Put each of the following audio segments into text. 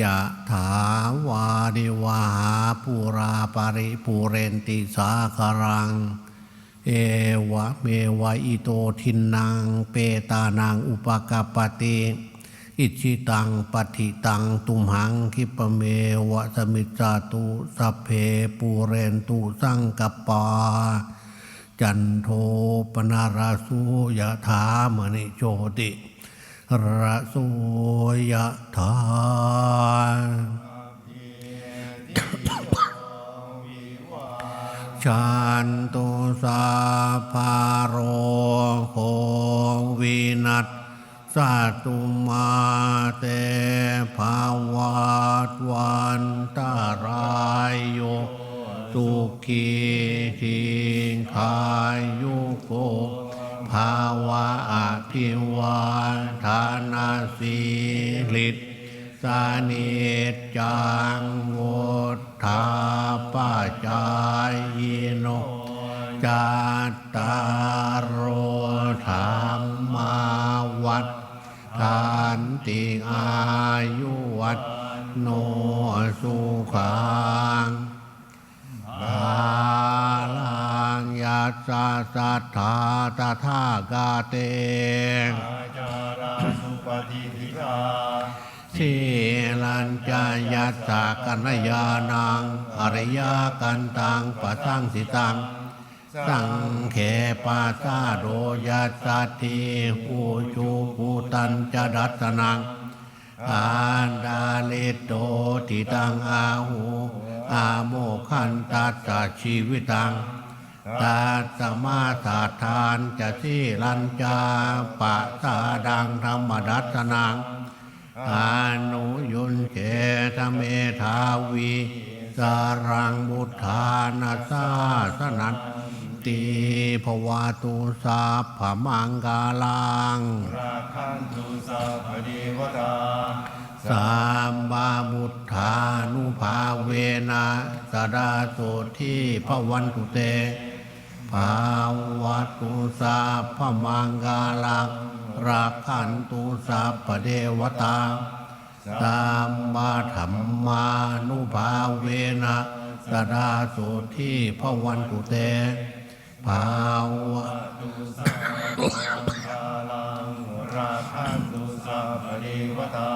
ยะถาวาริวาหาปูราปาริปูเรนติสาคารัง เอวะเมวะอิโตทินัง เปตานังอุปกาปติอิชิตังปฏิตังตุมหังคิปเมวะสมิจจาตุสัพเพปูเรนตุสังกปา จันโทปนาราสุยะถามณิโชติ ระโสยะถาชันตุสาภาโรโควินัสสตุมาเตภาวัตวันตารายโยสุขีทิงขายุโก ภาวะอภิวาทานาสีลิตสานิจจังวุธาปจายโนจัตารโอธรรมาวัดทานติอายุวัดโนสุขังบาลังยัสสะสัทธา ตถากาเตอาจาราสุปฏิทิกาสีลัญจายัสสะกัญญาณังอริยกันตังปัสสังสิตัง สังเขปาสาโดยัสสะทีปูจูปูตันจดัตนังอาดาลิโตติตังอาหูอาโมขันตัสสะชีวิตัง ตาสมาสาทานจะสิลัญจาปะสาดังธรรมดัตนังอานุยุนเกตเมทาวีสารังบุทธานาสาสนันติภวาตุสาพมังกาลังราคันตุสัพพเดวตาสามบาบุทธานุภาเวนะสดาโสที่พวันตุเตาวะตุสาพมังกาลังราคันตุสัพพเดวตาตามมาธรรมานุภาเวนะสดาโสที่พวันตุเตภาวะตุสัพพะกาลังราคันตุสัพพเดวตา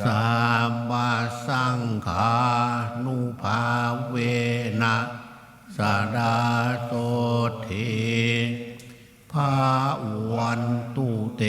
สามมาสังขานุภาเวนะ สดาโสทีภาวันตุเต